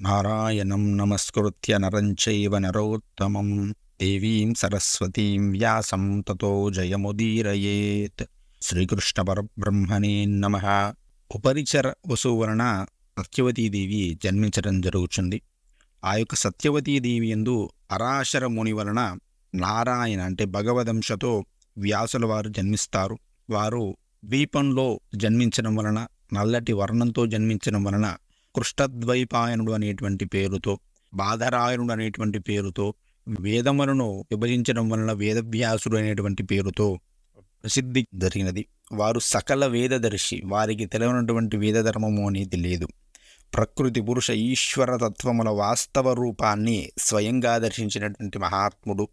నారాయణం నమస్కృత్య నరంచైవ నరోత్తమం దేవీం సరస్వతీం వ్యాసం తతో జయముదీరయేత్ శ్రీకృష్ణ పరబ్రహ్మణే నమ ఉపరిచర వసువు వలన సత్యవతీదేవి జన్మించడం జరుగుతుంది ఆ యొక్క సత్యవతీదేవి ఎందు అరాశర ముని వలన నారాయణ అంటే భగవదంశతో వ్యాసుల వారు జన్మిస్తారు. వారు ద్వీపంలో జన్మించడం వలన నల్లటి వర్ణంతో జన్మించడం వలన కృష్ణద్వైపాయనుడు అనేటువంటి పేరుతో బాధరాయనుడు అనేటువంటి పేరుతో వేదములను విభజించడం వలన వేదవ్యాసుడు అనేటువంటి పేరుతో ప్రసిద్ధి జరిగినది. వారు సకల వేదదర్శి వారికి తెలియనటువంటి వేదధర్మము అనేది లేదు. ప్రకృతి పురుష ఈశ్వర తత్వముల వాస్తవ రూపాన్ని స్వయంగా దర్శించినటువంటి మహాత్ముడు.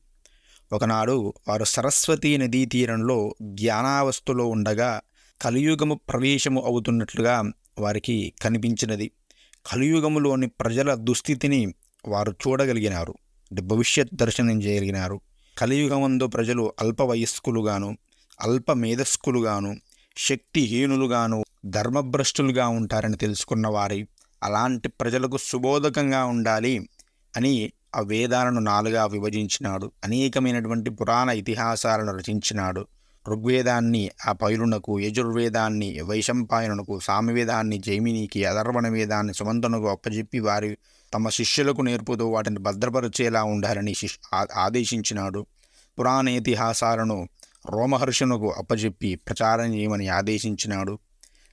ఒకనాడు వారు సరస్వతీ నదీ తీరంలో జ్ఞానావస్థలో ఉండగా కలియుగము ప్రవేశము అవుతున్నట్లుగా వారికి కనిపించినది. కలియుగములోని ప్రజల దుస్థితిని వారు చూడగలిగినారు. భవిష్యత్ దర్శనం చేయగలిగినారు. కలియుగమందు ప్రజలు అల్ప వయస్కులుగాను అల్ప మేధస్కులుగాను శక్తిహీనులుగాను ధర్మభ్రష్టులుగా ఉంటారని తెలుసుకున్న వారి అలాంటి ప్రజలకు సుబోధకంగా ఉండాలి అని ఆ వేదాలను నాలుగా విభజించినాడు. అనేకమైనటువంటి పురాణ ఇతిహాసాలను రచించినాడు. ఋగ్వేదాన్ని ఆ పైలునకు యజుర్వేదాన్ని వైశంపాయనునకు సామవేదాన్ని జైమినికి అధర్వణ వేదాన్ని సుమంతునకు అప్పజెప్పి వారి తమ శిష్యులకు నేర్పుతూ వాటిని భద్రపరిచేలా ఉండాలని శిష్ ఆ- ఆదేశించినాడు. పురాణ ఇతిహాసాలను రోమహర్షునకు అప్పజెప్పి ప్రచారం చేయమని ఆదేశించినాడు.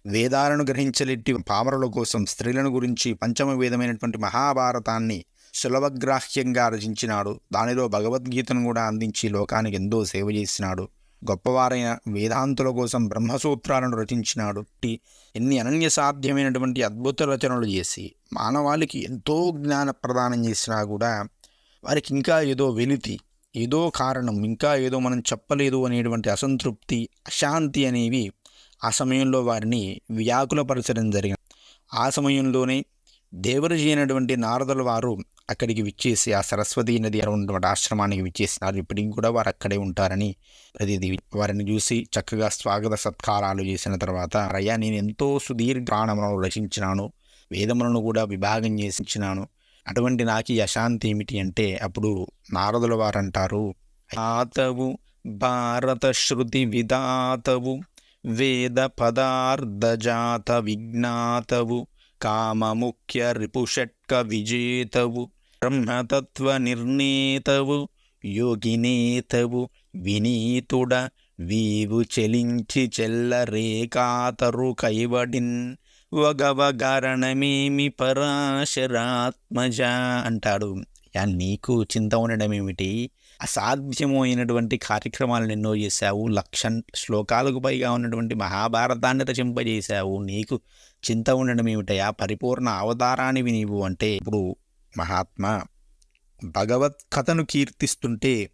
వేదాలను గ్రహించలెట్టి పామరుల కోసం స్త్రీలను గురించి పంచమ వేదమైనటువంటి మహాభారతాన్ని సులభగ్రాహ్యంగా రచించినాడు. దానిలో భగవద్గీతను కూడా అందించి లోకానికి ఎంతో సేవ చేసినాడు. గొప్పవారైన వేదాంతుల కోసం బ్రహ్మసూత్రాలను రచించినాడు. ఇట్టి ఎన్ని అనన్య సాధ్యమైనటువంటి అద్భుత రచనలు చేసి మానవాళికి ఎంతో జ్ఞాన ప్రదానం చేసినా కూడా వారికి ఇంకా ఏదో వెలితి ఏదో కారణం ఇంకా ఏదో మనం చెప్పలేదు అనేటువంటి అసంతృప్తి అశాంతి అనేవి ఆ సమయంలో వారిని వ్యాకులపరచడం జరిగింది ఆ సమయంలోనే దేవరజీ అయినటువంటి నారదుల వారు అక్కడికి విచ్చేసి ఆ సరస్వతీ నది ఉన్నటువంటి ఆశ్రమానికి విచ్చేసినారు. ఇప్పటికి కూడా వారు అక్కడే ఉంటారని ప్రతిది వారిని చూసి చక్కగా స్వాగత సత్కారాలు చేసిన తర్వాత అయ్యా నేను ఎంతో సుదీర్ఘ ప్రాణములను రచించినాను వేదములను కూడా విభాగం చేసించినాను. అటువంటి నాకు ఈ అశాంతి ఏమిటి అంటే అప్పుడు నారదుల వారు అంటారు ఆతవు భారత శృతి విధాతవు వేద పదార్థజాత విజ్ఞాతవు కామముఖ్య రిపుషట్క విజేతవు బ్రహ్మతత్వ నిర్ణేతవు యోగినేతవు వినీతుడ వీవు చెలించి చెల్ల రేఖాతరు కైవడిన్ వగవగరణమేమి పరాశరాత్మజ అంటాడు. నీకు చింత ఉండడం ఏమిటి? అసాధ్యమైనటువంటి అయినటువంటి కార్యక్రమాలను ఎన్నో చేశావు. లక్ష శ్లోకాలకు పైగా ఉన్నటువంటి మహాభారతాన్ని రచింపజేశావు. నీకు చింత ఉండడం ఏమిటయా పరిపూర్ణ అవతారానివి నీవు అంటే ఇప్పుడు మహాత్మా భగవత్ కథను కీర్తిస్తుంటే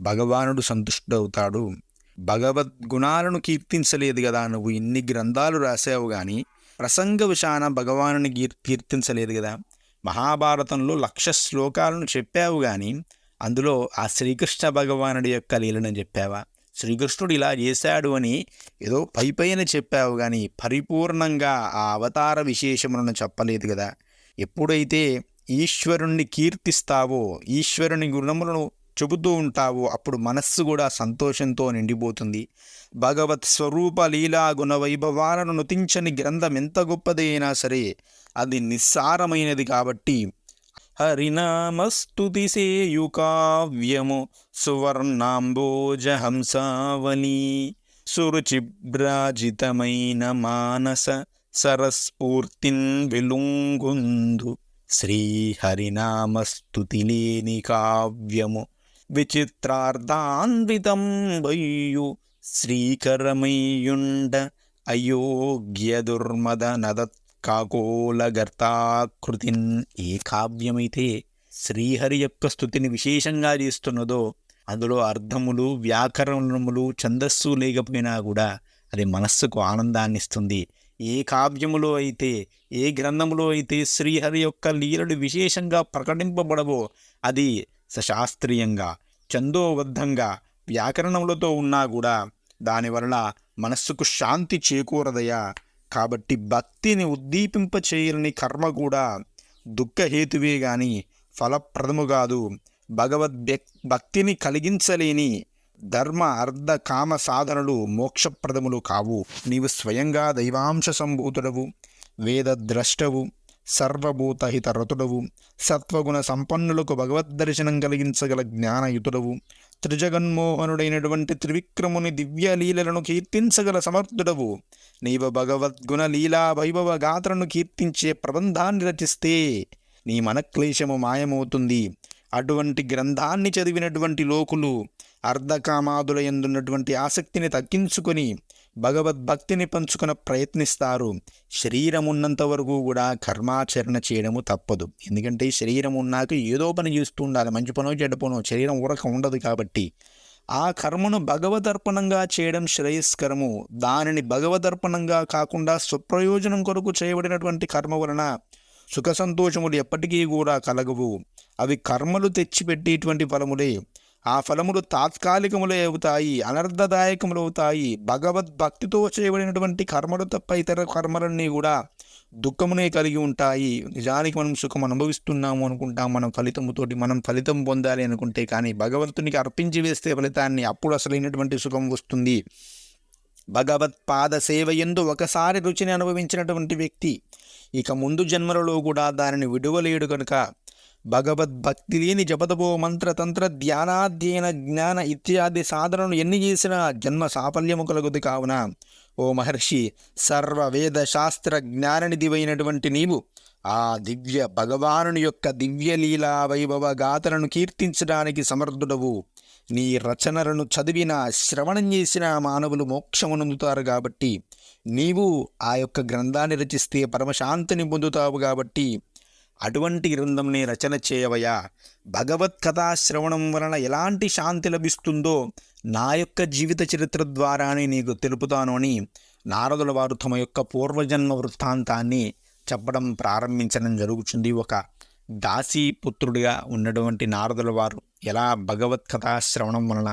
భగవానుడు సంతుష్టుడవుతాడు. భగవద్గుణాలను కీర్తించలేదు కదా నువ్వు? ఇన్ని గ్రంథాలు రాసావు కానీ ప్రసంగ విషాన భగవానుని కీర్ కీర్తించలేదు కదా? మహాభారతంలో లక్ష శ్లోకాలను చెప్పావు కానీ అందులో ఆ శ్రీకృష్ణ భగవానుడి యొక్క లీలను చెప్పావా? శ్రీకృష్ణుడు ఇలా చేశాడు అని ఏదో పై పైన చెప్పావు కానీ పరిపూర్ణంగా ఆ అవతార విశేషములను చెప్పలేదు కదా. ఎప్పుడైతే ఈశ్వరుణ్ణి కీర్తిస్తావో ఈశ్వరుని గుణములను చెబుతూ ఉంటావో అప్పుడు మనస్సు కూడా సంతోషంతో నిండిపోతుంది. భగవత్ స్వరూప లీలా గుణ వైభవాలను నుతించని గ్రంథం ఎంత గొప్పది అయినా సరే అది నిస్సారమైనది కాబట్టి. హరినామస్తుతి సేయు కావ్యము సువర్ణాంబోజహంసావని సురుచిభ్రాజితమైన మానస సరస్ఫూర్తిన్ వెలుంగుందు. శ్రీహరినామస్తుతి లేని కావ్యము విచిత్రార్థాన్వితం వయ్యు శ్రీకరమయ్యుండ అయోగ్యదుర్మద ఏ కావ్యమైతే శ్రీహరి యొక్క స్థుతిని విశేషంగా చేస్తున్నదో అందులో అర్థములు వ్యాకరణములు ఛందస్సు లేకపోయినా కూడా అది మనస్సుకు ఆనందాన్ని ఇస్తుంది ఏ కావ్యములో అయితే ఏ గ్రంథములో అయితే శ్రీహరి యొక్క లీలలు విశేషంగా ప్రకటింపబడవో అది సశాస్త్రీయంగా చందోబద్ధంగా వ్యాకరణములతో ఉన్నా కూడా దానివల్ల మనస్సుకు శాంతి చేకూరదయా? కాబట్టి భక్తిని ఉద్దీపింపచేయని కర్మ కూడా దుఃఖహేతువే గాని ఫలప్రదము కాదు. భగవద్ భక్తిని కలిగించలేని ధర్మ అర్ధ కామ సాధనలు మోక్షప్రదములు కావు. నీవు స్వయంగా దైవాంశ సంభూతుడవు. వేదద్రష్టవు. సర్వభూతహిత రతుడవు సత్వగుణ సంపన్నులకు భగవద్ దర్శనం కలిగించగల జ్ఞానయుతుడవు. త్రిజగన్మోహనుడైనటువంటి త్రివిక్రముని దివ్య లీలలను కీర్తించగల సమర్థుడవు. నీవు భగవద్గుణ లీలా వైభవ గాత్రను కీర్తించే ప్రబంధాన్ని రచిస్తే నీ మనక్లేశము మాయమవుతుంది. అటువంటి గ్రంథాన్ని చదివినటువంటి లోకులు అర్ధకామాదుల ఎందున్నటువంటి ఆసక్తిని తగ్గించుకొని భగవద్భక్తిని పంచుకున్న ప్రయత్నిస్తారు. శరీరం ఉన్నంత వరకు కూడా కర్మాచరణ చేయడము తప్పదు. ఎందుకంటే శరీరం ఉన్నాక ఏదో పని చేస్తూ ఉండాలి. మంచి పనో చెడ్డ పనో శరీరం ఊరక ఉండదు కాబట్టి. ఆ కర్మను భగవదర్పణంగా చేయడం శ్రేయస్కరము. దానిని భగవదర్పణంగా కాకుండా స్వప్రయోజనం కొరకు చేయబడినటువంటి కర్మ వలన సుఖ సంతోషములు ఎప్పటికీ కూడా కలగవు. అవి కర్మలు తెచ్చిపెట్టేటువంటి ఫలములే. ఆ ఫలములు తాత్కాలికములే అవుతాయి అనర్థదాయకములు అవుతాయి భగవద్భక్తితో చేయబడినటువంటి కర్మలు తప్ప ఇతర కర్మలన్నీ కూడా దుఃఖమునే కలిగి ఉంటాయి. నిజానికి మనం సుఖం అనుభవిస్తున్నాము అనుకుంటాం మనం ఫలితముతోటి మనం ఫలితం పొందాలి అనుకుంటే కానీ భగవంతునికి అర్పించి వేస్తే ఫలితాన్ని అప్పుడు అసలైనటువంటి సుఖం వస్తుంది. భగవత్పాద సేవ ఎందు ఒకసారి రుచిని అనుభవించినటువంటి వ్యక్తి ఇక ముందు జన్మలలో కూడా దానిని విడువలేడు కనుక భగవద్భక్తి లేని జపదపో మంత్రతంత్ర ధ్యానాధ్యయన జ్ఞాన ఇత్యాది సాధనను ఎన్ని చేసినా జన్మ సాఫల్యము కలుగుది కావున. ఓ మహర్షి సర్వ వేద శాస్త్ర జ్ఞాననిధివైనటువంటి నీవు ఆ దివ్య భగవానుని యొక్క దివ్యలీలా వైభవ గాథలను కీర్తించడానికి సమర్థుడవు. నీ రచనలను చదివిన శ్రవణం చేసిన మానవులు మోక్షమునందుతారు కాబట్టి నీవు ఆ యొక్క గ్రంథాన్ని రచిస్తే పరమశాంతిని పొందుతావు కాబట్టి అటువంటి గ్రంథంని రచన చేయవయా? భగవత్కథా శ్రవణం వలన ఎలాంటి శాంతి లభిస్తుందో నా యొక్క జీవిత చరిత్ర ద్వారానే నీకు తెలుపుతాను అని నారదుల వారు తమ యొక్క పూర్వజన్మ వృత్తాంతాన్ని చెప్పడం ప్రారంభించడం జరుగుతుంది ఒక దాసీ పుత్రుడిగా ఉన్నటువంటి నారదుల వారు ఎలా భగవత్కథా శ్రవణం వలన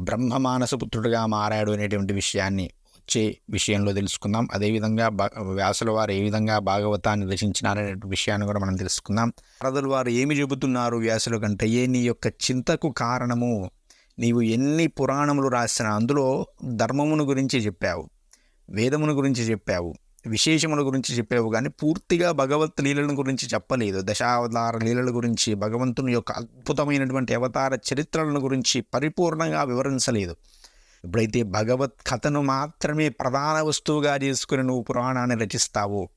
బ్రహ్మమానస పుత్రుడిగా మారాడు అనేటువంటి విషయాన్ని వచ్చే విషయంలో తెలుసుకుందాం. అదేవిధంగా వ్యాసుల వారు ఏ విధంగా భాగవతాన్ని రచించినారనే విషయాన్ని కూడా మనం తెలుసుకుందాం. వరదలు వారు ఏమి చెబుతున్నారు వ్యాసుల కంటే? ఏ నీ యొక్క చింతకు కారణము? నీవు ఎన్ని పురాణములు రాసిన అందులో ధర్మమును గురించి చెప్పావు వేదమును గురించి చెప్పావు విశేషముల గురించి చెప్పావు కానీ పూర్తిగా భగవత్ లీలను గురించి చెప్పలేదు. దశావతార లీలల గురించి భగవంతుని యొక్క అద్భుతమైనటువంటి అవతార చరిత్రలను గురించి పరిపూర్ణంగా వివరించలేదు. ఎప్పుడైతే భగవత్ కథను మాత్రమే ప్రధాన వస్తువుగా చేసుకుని నువ్వు పురాణాన్ని రచిస్తావో.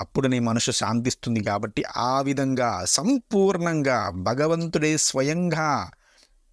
అప్పుడు నీ మనసు శాంతిస్తుంది కాబట్టి ఆ విధంగా సంపూర్ణంగా భగవంతుడే స్వయంగా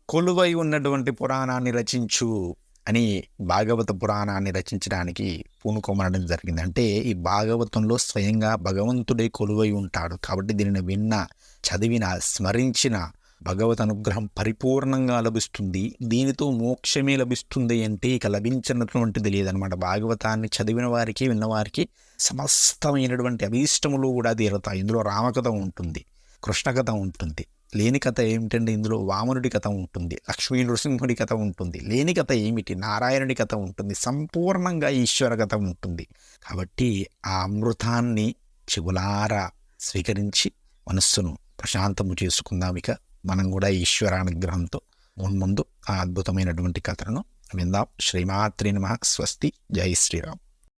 కొలువై ఉన్నటువంటి పురాణాన్ని రచించు అని భాగవత పురాణాన్ని రచించడానికి పూనుకోమనడం జరిగింది. అంటే ఈ భాగవతంలో స్వయంగా భగవంతుడే కొలువై ఉంటాడు కాబట్టి దీనిని విన్న చదివిన స్మరించిన భగవత్ అనుగ్రహం పరిపూర్ణంగా లభిస్తుంది. దీనితో మోక్షమే లభిస్తుంది అంటే ఇక లభించినటువంటిది లేదనమాట. భాగవతాన్ని చదివిన వారికి విన్నవారికి సమస్తమైనటువంటి అభీష్టములు కూడా తీరుతాయి. ఇందులో రామకథ ఉంటుంది కృష్ణకథ ఉంటుంది లేని కథ ఏమిటంటే ఇందులో వామనుడి కథ ఉంటుంది లక్ష్మీ నృసింహుడి కథ ఉంటుంది లేని కథ ఏమిటి? నారాయణుడి కథ ఉంటుంది సంపూర్ణంగా ఈశ్వర కథ ఉంటుంది. కాబట్టి ఆ అమృతాన్ని చెవులారా స్వీకరించి మనస్సును ప్రశాంతము చేసుకుందాం ఇక. మనం కూడా ఈశ్వరానుగ్రహంతో ముందు ఆ అద్భుతమైనటువంటి కథలను విందాం. శ్రీమాత్రి నమ. స్వస్తి. జై శ్రీరామ్.